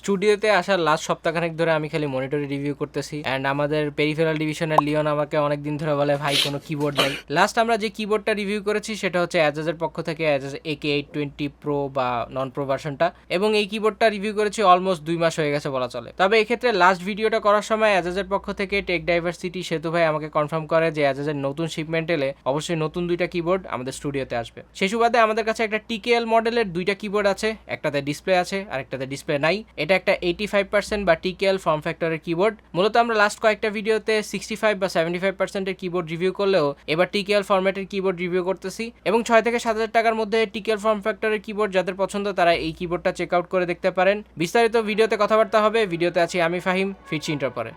স্টুডিওতে আসার লাস্ট সপ্তাহখানেক ধরে আমি খালি মনিটরে রিভিউ করতেছি। অ্যান্ড আমাদের পেরিফেরাল ডিভিশনের লিওন আমাকে অনেকদিন ধরে বলে, ভাই, কোনো কিবোর্ড নাই। লাস্ট আমরা যে কিবোর্ডটা রিভিউ করেছি, সেটা হচ্ছে অ্যাজাজের পক্ষ থেকে Ajazz A K eight twenty pro বা নন প্রো ভার্সনটা এবং এই কিবোর্ডটা রিভিউ করেছি অলমোস্ট দুই মাস হয়ে গেছে বলা চলে। তবে এক্ষেত্রে লাস্ট ভিডিওটা করার সময় অ্যাজাজের পক্ষ থেকে টেক ডাইভার্সিটি সেতু ভাই আমাকে কনফার্ম করে যে অ্যাজাজের নতুন শিপমেন্ট এলে অবশ্যই নতুন দুইটা কিবোর্ড আমাদের স্টুডিওতে আসবে। সেই সুবাদে আমাদের কাছে একটা টিকেএল মডেলের দুইটা কিবোর্ড আছে, একটাতে ডিসপ্লে আছে আর একটাতে ডিসপ্লে নাই এটা একটা এইটি ফাইভ পার্সেন্ট বা টিকেএল ফর্ম ফ্যাক্টরের কিবোর্ড মূলত আমরা লাস্ট কয়েকটা ভিডিওতে সিক্সটি ফাইভ বা সেভেন্টি ফাইভ পার্সেন্টের কিবোর্ড রিভিউ করলেও এবার টিকেএল ফর্ম্যাটের কিবোর্ড রিভিউ করতেছি এবং ছয় থেকে সাত হাজার টাকার মধ্যে টিকেএল ফর্ম ফ্যাক্টরের কিবোর্ড যাদের পছন্দ তারা এই কিবোর্ডটা চেক আউট করে দেখতে পারেন। বিস্তারিত ভিডিওতে কথাবার্তা হবে। ভিডিওতে আছি আমি ফাহিম, ফিরছি পরে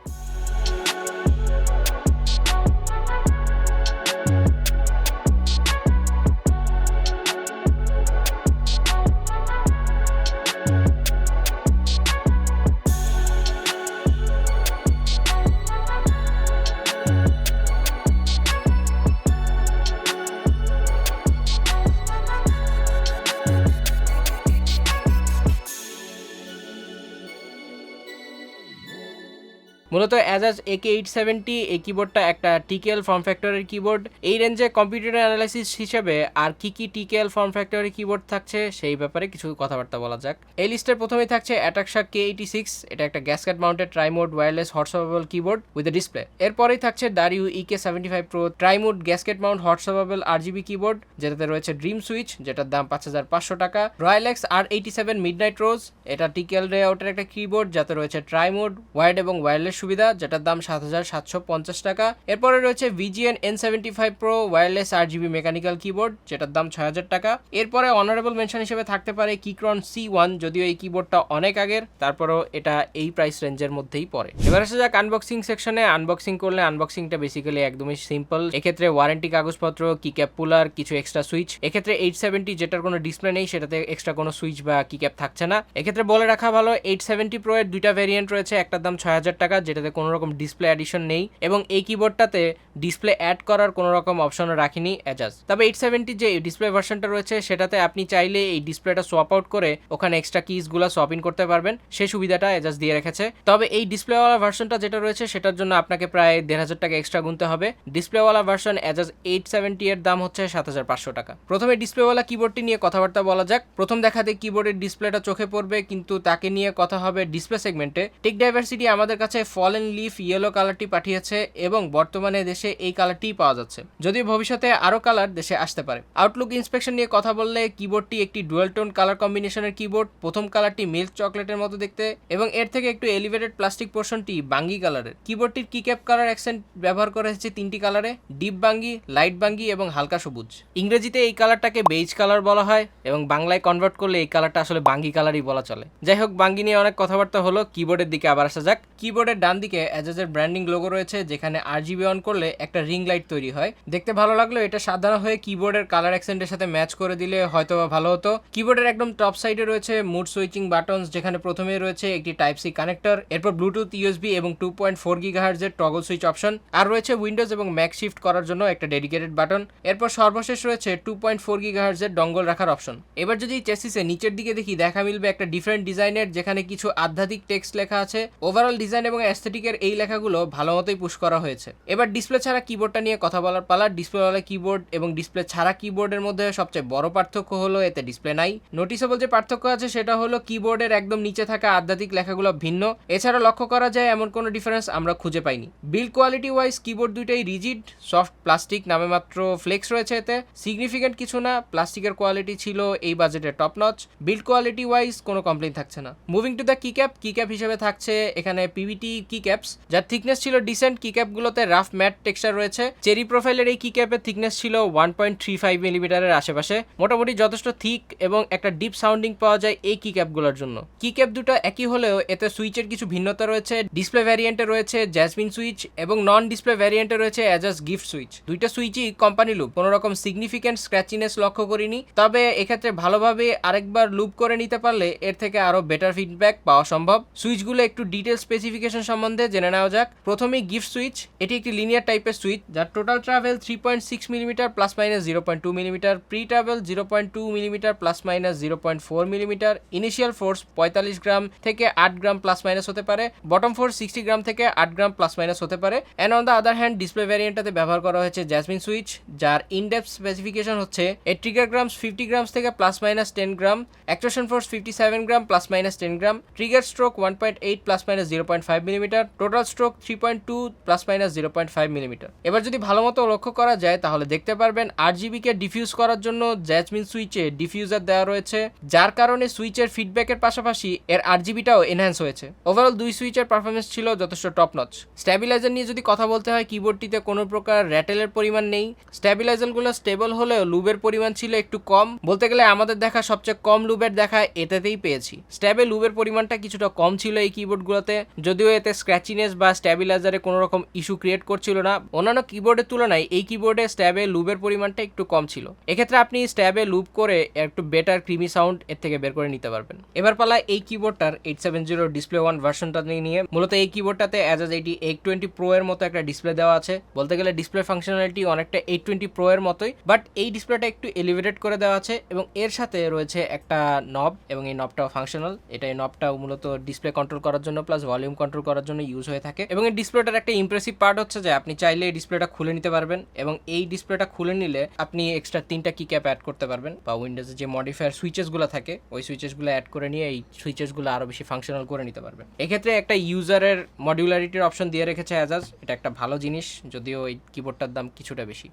মূলত অ্যাজাজ একে এইট সেভেন্টি এই কিবোর্ডটা একটা টিকেএল ফর্ম ফ্যাক্টরের কিবোর্ড এই রেঞ্জে কম্পিউটার অ্যানালাইসিস হিসেবে আর কি কি টিকেএল ফর্ম ফ্যাক্টরের কিবোর্ড থাকছে, সেই ব্যাপারে কিছু কথাবার্তা বলা যাক। এই লিস্টের প্রথমেই থাকছে অ্যাটাকশা কে এইটি সিক্স এটা একটা gasket mounted trimode wireless hotswappable keyboard with display এরপরেই থাকছে Dareu EK seventy five pro trimode gasket mount hotswappable R GB keyboard যেটাতে রয়েছে ড্রিম সুইচ যেটার দাম পাঁচ হাজার পাঁচশো টাকা। Royal X R eighty seven midnight rose এটা টিকেল রেআউটের একটা কিবোর্ড যাতে রয়েছে ট্রাইমোড ওয়াইড এবং ওয়্যারলেস সুবিধা, যেটার দাম সাত হাজার সাতশো পঞ্চাশ টাকা। এরপরে রয়েছে VGN N seventy five pro wireless R GB mechanical keyboard, যেটার দাম ছয় হাজার টাকা। এরপরে অনারেবল মেনশন হিসেবে থাকতে পারে কিক্রন সি ওয়ান যদিও এই কিবোর্ডটা অনেক আগের, তারপরও এটা এই প্রাইস রেঞ্জের মধ্যেই পড়ে। এবার আসা যাক আনবক্সিং সেকশনে আনবক্সিং করলে আনবক্সিংটা বেসিক্যালি একদমই সিম্পল এক্ষেত্রে ওয়ারেন্টি কাগজপত্র কি ক্যাপ পুলার কিছু এক্সট্রা সুইচ এক্ষেত্রে এইট সেভেন্টি যেটার কোনো ডিসপ্লে নেই, সেটাতে এক্সট্রা কোনো সুইচ বা কি ক্যাপ থাকছে না। এক্ষেত্রে বলে রাখা ভালো এইট সেভেন্টি প্রো এর দুইটা ভেরিয়েন্ট রয়েছে, একটার দাম ছয় হাজার টাকা যেটাতে কোনো রকম ডিসপ্লে অ্যাডিশন নেই এবং এই কিবোর্ডটাতে ডিসপ্লে অ্যাড করার কোনো রকম অপশনও রাখিনি অ্যাজাজ তবে এইট সেভেন্টি যে ডিসপ্লে ভার্সনটা রয়েছে, সেটাতে আপনি চাইলে এই ডিসপ্লেটা সোয়াপ আউট করে ওখানে এক্সট্রা কিজগুলো সোয়াপ ইন করতে পারবেন। সেই সুবিধাটা এজাজ দিয়ে রেখেছে। তবে এই ডিসপ্লেওয়ালা ভার্সনটা যেটা রয়েছে, সেটার জন্য আপনাকে প্রায় দেড় হাজার টাকা এক্সট্রা গুনতে হবে। ডিসপ্লেওয়ালা ভার্সন এজাজ এইট সেভেন্টি এর দাম হচ্ছে সাত হাজার পাঁচশো টাকা। প্রথমে ডিসপ্লেওয়ালা কিবোর্ডটি নিয়ে কথাবার্তা বলা যাক। প্রথম দেখাতে কিবোর্ডের ডিসপ্লেটা চোখে পড়বে, কিন্তু তাকে নিয়ে কথা হবে ডিসপ্লে সেগমেন্টে টেক ডাইভার্সিটি আমাদের কাছে ফলেন লিফ ইয়েলো কালারটি পাঠিয়েছে এবং বর্তমানে দেশে এই কালারটিই পাওয়া যাচ্ছে। যদিও ভবিষ্যতে আরও কালার দেশে আসতে পারে। আউটলুক ইন্সপেকশন নিয়ে কথা বললে কিবোর্ডটি একটি ডুয়েল টোন কালার কম্বিনেশনের কিবোর্ড প্রথম কালারটি মিল্ক চকলেটের মতো দেখতে এবং এর থেকে একটু এলিভেটেড প্লাস্টিক পোর্শনটি বাঙ্গি কালারের। কিবোর্ডটির কিক্যাপ কালার অ্যাকসেন্ট ব্যবহার করা হয়েছে তিনটি কালারে ডিপ বাঙ্গি লাইট বাঙ্গি এবং হালকা সবুজ। ইংরেজিতে এই কালারটাকে বেজ কালার বলা হয় এবং বাংলায় কনভার্ট করলে এই কালারটা আসলে বাঙ্গি কালারই বলা চলে। যাই হোক, বাঙ্গি নিয়ে অনেক কথাবার্তা হলো কিবোর্ডের দিকে আবার আসা যাক। কিবোর্ডের ডান দিকে অ্যাজাজের ব্র্যান্ডিং লোগো রয়েছে, যেখানে আর জিবি অন করলে একটা রিং লাইট তৈরি হয়। দেখতে ভালো লাগল, এটা সাধারণ হয়ে কিবোর্ডের কালার অ্যাকসেন্টের সাথে ম্যাচ করে দিলে হয়তো ভালো হতো। কিবোর্ডের একদম টপ সাইডে রয়েছে মুড সুইচিং বাটনস যেখানে প্রথমে রয়েছে একটি টাইপ সি কানেক্টর এরপর ব্লুটুথ ইউএসবি এবং টু পয়েন্ট ফোর গিগাহার্জের টগল সুইচ অপশন আর রয়েছে উইন্ডোজ এবং ম্যাক শিফট করার জন্য একটা ডেডিকেটেড বাটন এরপর সর্বশেষ রয়েছে টু পয়েন্ট ফোর গিগাহার্জের ডঙ্গল রাখার অপশন এবার যদি চেসিসে নিচের দিকে দেখি, দেখা মিলবে একটা ডিফারেন্ট ডিজাইনের যেখানে কিছু আধ্যাত্মিক টেক্সট লেখা আছে। ওভারঅল ডিজাইন এবং অ্যাস্থেটিকের এই লেখাগুলো ভালো মতোই পুশ করা হয়েছে। এবার ডিসপ্লে ছাড়া কিবোর্ডটা নিয়ে কথা বলার পালা ডিসপ্লেওয়ালা কিবোর্ড এবং ডিসপ্লে ছাড়া কিবোর্ডের মধ্যে সবচেয়ে বড় পার্থক্য হলো এতে ডিসপ্লে নাই। নোটিসেবল যে পার্থক্য আছে সেটা হলো কিবোর্ডের একদম নিচে থাকা আধ্যাত্মিক লেখাগুলো ভিন্ন। এছাড়া লক্ষ্য করা যায় এমন কোনো ডিফারেন্স আমরা খুঁজে পাইনি। বিল্ড কোয়ালিটি ওয়াইজ কিবোর্ড দুইটাই রিজিড সফট প্লাস্টিক নামে মাত্র ফ্লেক্স রয়েছে এতে। সিগনিফিকেন্ট কিছু না প্লাস্টিকের কোয়ালিটি ছিল এই বাজেটে top notch build quality wise কোনো কমপ্লেন থাকছে না। Moving to the keycap keycap হিসেবে থাকছে এখানে পিভিটি কি ক্যাপস যার থিকনেস ছিল ডিসেন্ট কি ক্যাপগুলোতে রাফ ম্যাট টেক্সচার রয়েছে। চেরি প্রোফাইলের এই কি ক্যাপের থিকনেস ছিল ওয়ান পয়েন্ট থ্রি ফাইভ মিলিমিটারের আশেপাশে। মোটামুটি যথেষ্ট থিক এবং একটা ডিপ সাউন্ডিং পাওয়া যায় এই কি ক্যাপগুলোর জন্য। কি ক্যাপ দুটো একই হলেও এতে সুইচের কিছু ভিন্নতা রয়েছে। ডিসপ্লে ভ্যারিয়েন্টে রয়েছে জ্যাসমিন সুইচ এবং নন ডিসপ্লে ভ্যারিয়েন্টে রয়েছে অ্যাজাস গিফট সুইচ দুইটা সুইচই কোম্পানি লুপ কোনো রকম সিগনিফিকেন্ট স্ক্র্যাচিনেস লক্ষ্য করিনি। তবে এক্ষেত্রে ভালোভাবে আরেকবার লুপ করে নিতে পারলে এর থেকে আরও বেটার ফিডব্যাক পাওয়া সম্ভব। সুইচগুলো একটু ডিটেল স্পেসিফিকেশন সম্বন্ধে জেনে নেওয়া যাক। প্রথমেই গিফট সুইচ এটি একটি লিনিয়ার টাইপের সুইচ যার total travel three point six millimetre plus minus zero point two millimetre pre travel zero point two millimetre plus minus zero point four millimetre initial force পঁয়তাল্লিশ গ্রাম থেকে আট গ্রাম plus minus হতে পারে bottom force sixty gram থেকে আট গ্রাম plus minus হতে পারে and on the other hand display ভ্যারিয়েন্টটাতে ব্যবহার করা হয়েছে জ্যাসমিন সুইচ যার ইনডেপথ স্পেসিফিকেশন হচ্ছে এর ট্রিগার গ্রামস ফিফটি গ্রামস থেকে plus minus ten gram actuation force fifty seven gram plus minus ten gram trigger stroke one point eight plus minus zero point five millimetre total stroke three point two plus minus zero point five millimetre. এবার যদি ভালো মতো লক্ষ্য করা যায়, তাহলে দেখতে পারবেন আর জিবিকে ডিফিউজ করার জন্য জ্যাসমিন সুইচে ডিফিউজার দেওয়া রয়েছে, যার কারণে সুইচের ফিডব্যাকের পাশাপাশি এর আর জিবিটাও এনহ্যান্স হয়েছে। ওভারঅল দুই সুইচের পারফরমেন্স ছিল যথেষ্ট টপ নচ স্ট্যাবিলাইজার নিয়ে যদি কথা বলতে হয় কিবোর্ডটিতে কোনো প্রকার র্যাটেলের পরিমাণ নেই। স্ট্যাবিলাইজারগুলো স্টেবল হলেও লুবের পরিমাণ ছিল একটু কম। বলতে গেলে আমাদের দেখা সবচেয়ে কম লুবের দেখা এটাতেই পেয়েছি। স্ট্যাবে লুবের পরিমাণটা কিছুটা কম ছিল এই কিবোর্ডগুলোতে যদিও এতে স্ক্র্যাচিনেস বা স্ট্যাবিলাইজারে কোনো রকম ইস্যু ক্রিয়েট করছিল না। অন্যান্য কিবোর্ডের তুলনায় এই কিবোর্ডে স্ট্যাবে লুবের পরিমাণটা একটু কম ছিল। এক্ষেত্রে আপনি স্ট্যাবে লুপ করে একটু বেটার ক্রিমি সাউন্ড এর থেকে বের করে নিতে পারবেন। এবার পালা এই কিবোর্ডটার eight seven zero display one ভার্সনটা নিয়ে। মূলত এই কিবোর্ডটাতে অ্যাজ আজ এইটি এইট টোয়েন্টি প্রো এর মতো একটা ডিসপ্লে দেওয়া আছে। বলতে গেলে ডিসপ্লে ফাংশনালিটি অনেকটা এইট টোয়েন্টি প্রো এর মতোই। বাট এই ডিসপ্লেটা একটু এলিভেটেড করে দেওয়া আছে এবং এর সাথে রয়েছে একটা নব এবং এই নবটাও ফাংশনাল এটা এই নবটাও মূলত ডিসপ্লে কন্ট্রোল করার জন্য প্লাস ভলিউম কন্ট্রোল করার জন্য ইউজ হয়ে থাকে। এবং এই ডিসপ্লেটার একটা ইমপ্রেসিভ পার্ট হচ্ছে যে, আপনি চাইলে এই ডিসপ্লেটা খুলে নিতে পারবেন এবং এই ডিসপ্লেটা খুলে নিলে আপনি এক্সট্রা তিনটা কি ক্যাপ অ্যাড করতে পারবেন বা উইন্ডোজে যে মডিফায়ার সুইচেসগুলো থাকে, ওই সুইচেসগুলো অ্যাড করে নিয়ে এই সুইচেসগুলো আরও বেশি ফাংশনাল করে নিতে পারবেন। এক্ষেত্রে একটা ইউজারের মডিউলারিটির অপশন দিয়ে রেখেছে অ্যাজ আজ এটা একটা ভালো জিনিস, যদিও এই কিবোর্ডটার দাম কিছুটা বেশি।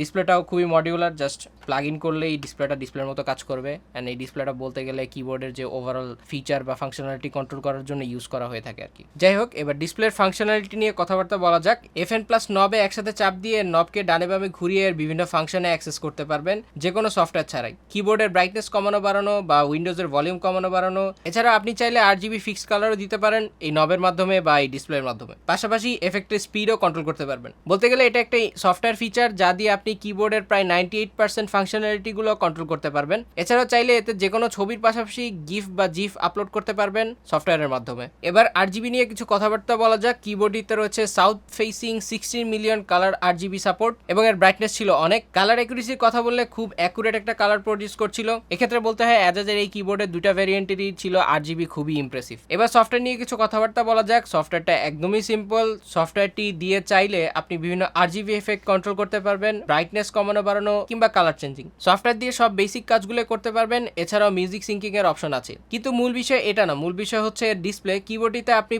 ডিসপ্লেটাও খুবই মডিউলার জাস্ট প্লাগ ইন করলেই ডিসপ্লেটা ডিসপ্লের মতো কাজ করবে। অ্যান্ড এই ডিসপ্লেটা বলতে গেলে কিবোর্ডের যে ওভারঅল ফিচার বা ফাংশনালিটি কন্ট্রোল করার জন্য ইউজ করা হয়ে থাকে আর কি। যাই হোক এবার ডিসপ্লের ফাংশনালিটি নিয়ে কথাবার্তা বলা যাক। এফ এন প্লাস নবে একসাথে চাপ দিয়ে নবকে ডানে বামে ঘুরিয়ে এর বিভিন্ন ফাংশনে অ্যাক্সেস করতে পারবেন, যে কোনো সফটওয়্যার ছাড়াই। কিবোর্ডের ব্রাইটনেস কমানো বাড়ানো বা উইন্ডোজের ভলিউম কমানো বাড়ানো। এছাড়া আপনি চাইলে আট জিবি ফিক্স কালারও দিতে পারেন এই নবের মাধ্যমে বা এই ডিসপ্লের মাধ্যমে। পাশাপাশি এফেক্টের স্পিডও কন্ট্রোল করতে পারবেন। বলতে গেলে এটা একটা সফটওয়্যার ফিচার যা দিয়ে আপনি কিবোর্ডের প্রায় নাইনটি এইট পার্সেন্ট ফাংশনালিটিগুলো কন্ট্রোল করতে পারবেন। এছাড়াও চাইলে এতে যে কোনো ছবির পাশাপাশি গিফ বা জিফ আপলোড করতে পারবেন সফটওয়্যারের মাধ্যমে। এবার আট জিবি নিয়ে কিছু কথাবার্তা বলা যাক কিবোর্ডটিতে রয়েছে south facing sixteen million colour R GB support এবং এর ব্রাইটনেস ছিল অনেক। কালার অ্যাকুরেসির কথা বললে খুব অ্যাকুরেট একটা কালার প্রডিউস করছিল। এক্ষেত্রে বলতে হয় অ্যাজাজের এই কিবোর্ডের দুটা ভ্যারিয়েন্টেরই ছিল আর জিবি খুবই ইমপ্রেসিভ এবার সফটওয়্যার নিয়ে কিছু কথাবার্তা বলা যাক। সফটওয়্যারটা একদমই সিম্পল সফটওয়্যারটি দিয়ে চাইলে আপনি বিভিন্ন আর জিবি এফেক্ট কন্ট্রোল করতে পারবেন ব্রাইটনেস কমানো, বাড়ানো কিংবা কালার চেঞ্জিং সফটওয়্যার দিয়ে সব বেসিক কাজগুলো করতে পারবেন। এছাড়াও মিউজিক সিঙ্কিং এর অপশন আছে। কিন্তু মূল বিষয় এটা না। মূল বিষয় হচ্ছে ডিসপ্লে কিবোর্ডটিতে আপনি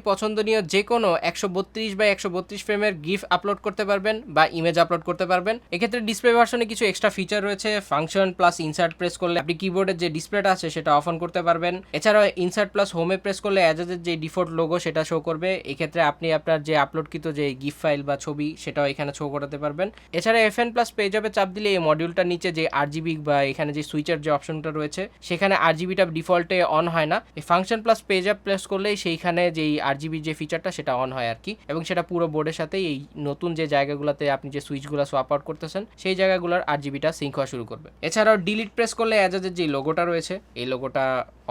পছন্দনীয় যে কোনো একশো বত্রিশ বা একশো বত্রিশ ফ্রেমের গিফ আপলোড করতে পারবেন বা ইমেজ আপলোড করতে পারবেন। এক্ষেত্রে ডিসপ্লে ভার্সনে কিছু এক্সট্রা ফিচার রয়েছে ফাংশন প্লাস ইনসার্ট প্রেস করলে আপনি কিবোর্ডের যে ডিসপ্লেটা আছে সেটা অফ অন করতে পারবেন। এছাড়াও ইনসার্ট প্লাস হোমে প্রেস করলে অ্যাজাজের যে ডিফল্ট লোগো সেটা শো করবে। এক্ষেত্রে আপনি আপনার যে আপলোডকৃত যে গিফট ফাইল বা ছবি সেটাও এখানে শো করাতে পারবেন। এছাড়া এফ এন প্লাস পেজ আপে চাপ দিলে এই মডিউলটার নিচে যে আর জিবি বা এখানে যে সুইচের যে অপশনটা রয়েছে, সেখানে আর জিবিটা ডিফল্টে অন হয় না। এই function plus page up press করলেই সেইখানে যেই আর জিবি যে ফিচারটা সেটা অন হয় আর কি। এবং সেটা পুরো বোর্ডের সাথে এই নতুন যে জায়গাগুলোতে আপনি যে সুইচগুলো সোয়াপ আউট করতেছেন, সেই জায়গাগুলোর আর জিবিটা সিঙ্ক হওয়া শুরু করবে। এছাড়াও ডিলিট প্রেস করলে অ্যাজাজের যে লোগোটা রয়েছে, এই লোগোটা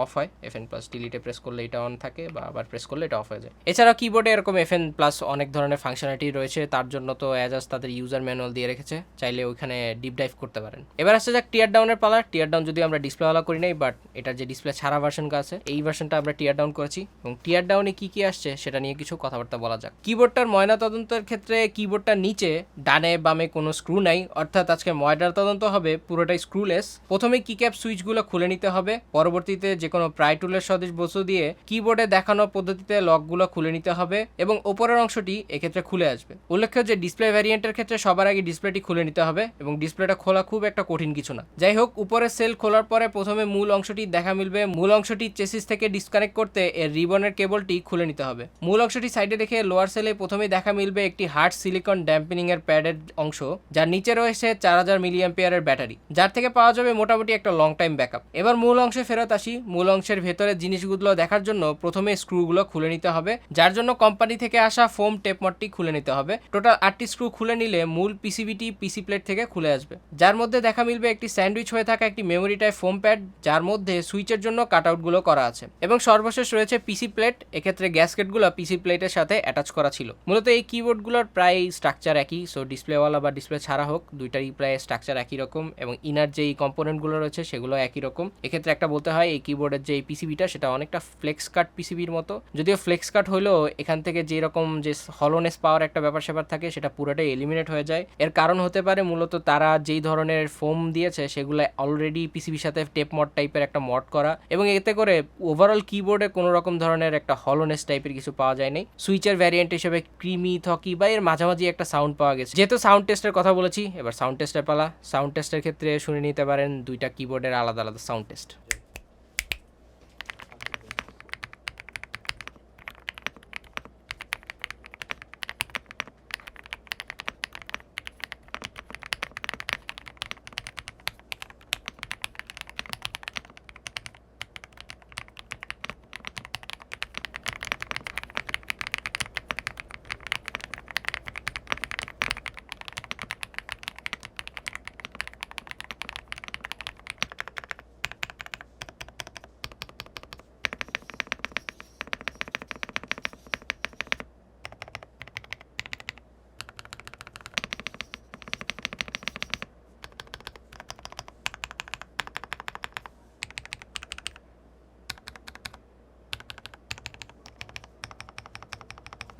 অফ হয় এফ এন প্লাস ডিলিটে প্রেস করলে এটা অন থাকে বা আবার প্রেস করলে এটা অফ হয়ে যায়। এছাড়াও কিবোর্ডে এরকম এফ এন প্লাস অনেক ধরনের ফাংশনালিটি রয়েছে, তার জন্য তো অ্যাজাজ তাদের ইউজার ম্যানুয়াল দিয়ে রেখেছে, চাইলে ওইখানে ডিপ ডাইভ করতে পারেন। এবার আসছে যাক টিয়ার ডাউনের পালা। টিয়ার ডাউন যদি আমরা ডিসপ্লেওয়ালা করি নাই বাট এটার যে ডিসপ্লে ছাড়া ভার্সনটা আছে, এই ভার্সনটা আমরা টিয়ার ডাউন করেছি। এবং টিয়ার ডাউনে কি কি আসছে, সেটা নিয়ে কিছু কথাবার্তা বলা যাক। কিবোর্ডটার ময়না তদন্তের ক্ষেত্রে কিবোর্ডটার নিচে, ডানে, বামে কোনো স্ক্রু নাই। অর্থাৎ আজকে ময়নার তদন্ত হবে, পুরোটাই স্ক্রুলেস প্রথমে কিক্যাপ সুইচগুলো খুলে নিতে হবে। পরবর্তীতে যে কোনো প্রায় টুলের সদৃশ বস্তু দিয়ে কিবোর্ডে দেখানো পদ্ধতিতে লকগুলো খুলে নিতে হবে এবং ওপরের অংশটি এক্ষেত্রে খুলে আসবে। উল্লেখ্য যে ডিসপ্লে ভ্যারিয়েন্টের ক্ষেত্রে সবার আগে ডিসপ্লেটি খুলে নিতে হবে এবং ডিসপ্লেটা খোলা খুব একটা কঠিন কিছু না। যাই হোক উপরের সেল খোলার পরে প্রথমে মূল অংশটি দেখা মিলবে। মূল অংশটি চেসিস থেকে ডিসকানেক্ট করতে এর রিবনের কেবলটি খুলে নিতে হবে। মূল অংশটি সাইডে রেখে লোয়ার সেলে প্রথমে দেখা মিলবে একটি হার্ড সিলিকন ড্যাম্পিনিং এর প্যাডের অংশ, যার নিচে রয়েছে চার হাজার মিলিয়াম্পিয়ারের ব্যাটারি, যার থেকে পাওয়া যাবে মোটামুটি একটা লং টাইম ব্যাকআপ এবার মূল অংশে ফেরত আসি। মূল অংশের ভেতরের জিনিসগুলো দেখার জন্য প্রথমে স্ক্রুগুলো খুলে নিতে হবে, যার জন্য কোম্পানি থেকে আসা ফোম টেপ মটটি খুলে নিতে হবে। টোটাল আটটি স্ক্রু খুলে নিলে মূল পিসিবিটি পিসি প্লেট থেকে খুলে আসবে। যার মধ্যে দেখা মিলবে একটি স্যান্ডউইচ হয়ে থাকা একটি মেমোরি টাইপ ফোম প্যাড, যার মধ্যে সুইচের জন্য কাটআউটগুলো করা আছে। এবং সর্বশেষ রয়েছে পিসি প্লেট, এক্ষেত্রে গ্যাসকেটগুলো পিসি প্লেটের সাথে অ্যাটাচ করা ছিল। মূলত এই কিবোর্ডগুলোর প্রায় স্ট্রাকচার একই, সো ডিসপ্লেওয়ালা বা ডিসপ্লে ছাড়া হোক, দুইটারই প্রায় স্ট্রাকচার একই রকম এবং ইনার যেই কম্পোনেন্টগুলো রয়েছে সেগুলো একই রকম। এক্ষেত্রে একটা বলতে হয় এই কিবোর্ডের যে পিসিবিটা সেটা অনেকটা ফ্লেক্স কাট পিসিবির মতো। যদিও ফ্লেক্স কাট হলেও এখান থেকে যে রকম যে হলোনেস পাওয়ার একটা ব্যাপার স্যাপার থাকে, সেটা পুরোটাই এলিমিনেট হয়ে যায়। এর কারণ হতে পারে মূলত তারা যেই ধরনের ফোম দিয়েছে, সেগুলো অলরেডি পিসিবির সাথে টেপ মড টাইপের একটা মড করা। এবং এতে করে ওভারঅল কিবোর্ডে কোনো রকম ধরনের একটা হলোনেস টাইপের কিছু পাওয়া যায়নি। সুইচের ভ্যারিয়েন্ট হিসেবে ক্রিমি থকি বা এর মাঝামাঝি একটা সাউন্ড পাওয়া গেছে। যেহেতু সাউন্ড টেস্টের কথা বলেছি, এবার সাউন্ড টেস্টের পালা। সাউন্ড টেস্টের ক্ষেত্রে শুনে নিতে পারেন দুইটা কিবোর্ডের আলাদা আলাদা সাউন্ড টেস্ট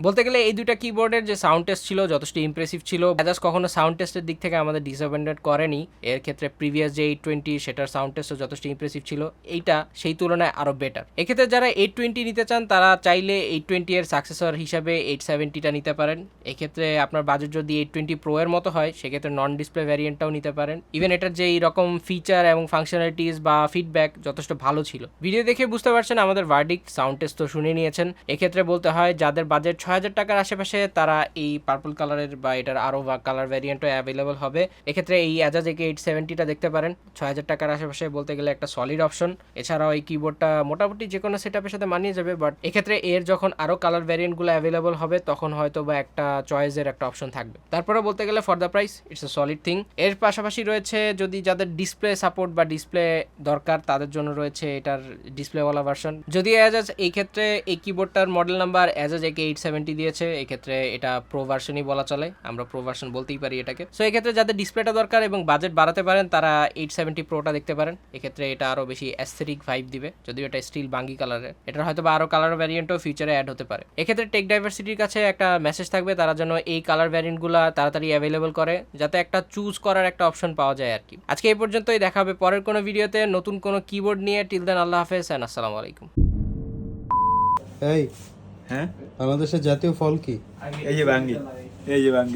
বলতে গেলে এই দুইটা কিবোর্ডের যে সাউন্ড টেস্ট ছিল যথেষ্ট ইমপ্রেসিভ ছিল। বাজাজ কখনো সাউন্ড টেস্টের দিক থেকে আমাদের ডিসঅ্যাপয়েন্টেড করেনি। এর ক্ষেত্রে প্রিভিয়াস যে এইট টোয়েন্টি সেটার সাউন্ড টেস্টও যথেষ্ট ইমপ্রেসিভ ছিল। এইটা সেই তুলনায় আরও বেটার এক্ষেত্রে যারা এইট টোয়েন্টি নিতে চান, তারা চাইলে এইট টোয়েন্টি এর সাকসেসর হিসাবে এইট সেভেন্টিটা নিতে পারেন। এক্ষেত্রে আপনার বাজেট যদি এইট টোয়েন্টি প্রো এর মতো হয়, সেক্ষেত্রে নন ডিসপ্লে ভ্যারিয়েন্টটাও নিতে পারেন। ইভেন এটার যে রকম ফিচার এবং ফাংশনালিটিস বা ফিডব্যাক যথেষ্ট ভালো ছিল। ভিডিও দেখে বুঝতে পারছেন, আমাদের ভার্ডিক সাউন্ড টেস্ট তো শুনে নিয়েছেন। এক্ষেত্রে বলতে হয়, যাদের বাজেট ছয় হাজার টাকার আশেপাশে তারা এই পার্পল কালারের বা এটার আরও কালার ভ্যারিয়েন্টও অ্যাভেলেবল হবে। এক্ষেত্রে এই অ্যাজাজ একে এইট সেভেন্টিটা দেখতে পারেন। ছয় হাজার টাকার আশেপাশে বলতে গেলে একটা সলিড অপশন এছাড়াও এই কিবোর্ডটা মোটামুটি যে কোনো সেটআপের সাথে মানিয়ে যাবে বাট এক্ষেত্রে এর যখন আরও কালার ভ্যারিয়েন্টগুলো অ্যাভেলেবল হবে, তখন হয়তো বা একটা চয়েসের একটা অপশন থাকবে। তারপরে বলতে গেলে for the price it's a solid thing এর পাশাপাশি রয়েছে যদি যাদের ডিসপ্লে সাপোর্ট বা ডিসপ্লে দরকার, তাদের জন্য রয়েছে এটার ডিসপ্লেওয়ালা ভার্সন যদি অ্যাজাজ এই ক্ষেত্রে এই কিবোর্ডটার মডেল নাম্বার অ্যাজাজ একে এইট সেভেন্টি দিয়েছে এই ক্ষেত্রে এটা প্রো ভার্সনই বলা চলে। আমরা প্রো ভার্সন বলতেই পারি এটাকে। সো এক্ষেত্রে যাদের ডিসপ্লেটা দরকার এবং বাজেট বাড়াতে পারেন তারা এইট সেভেন্টি প্রোটা দেখতে পারেন। এক্ষেত্রে এটা আরও বেশি অ্যাস্থেটিক ভাইব দিবে যদিও এটা স্টিল বাঙ্গি কালারের এটার হয়তো বা আরও কালার ভ্যারিয়েন্টও ফিউচারে অ্যাড হতে পারে। এক্ষেত্রে টেক ডাইভার্সিটির কাছে একটা মেসেজ থাকবে তারা যেন এই কালার ভ্যারিয়েন্টগুলো তাড়াতাড়ি অ্যাভেলেবল করে যাতে একটা চুজ করার একটা অপশন পাওয়া যায় আর কি। আজকে এই পর্যন্তই দেখা হবে পরের কোনো ভিডিওতে নতুন কোনো কিবোর্ড নিয়ে। টিল দেন আল্লাহ হাফেজ অ্যান্ড আসসালামু আলাইকুম। এই হ্যাঁ? বাংলাদেশের জাতীয় ফল কি? এই যে বাঙ্গি এই যে বাঙ্গি।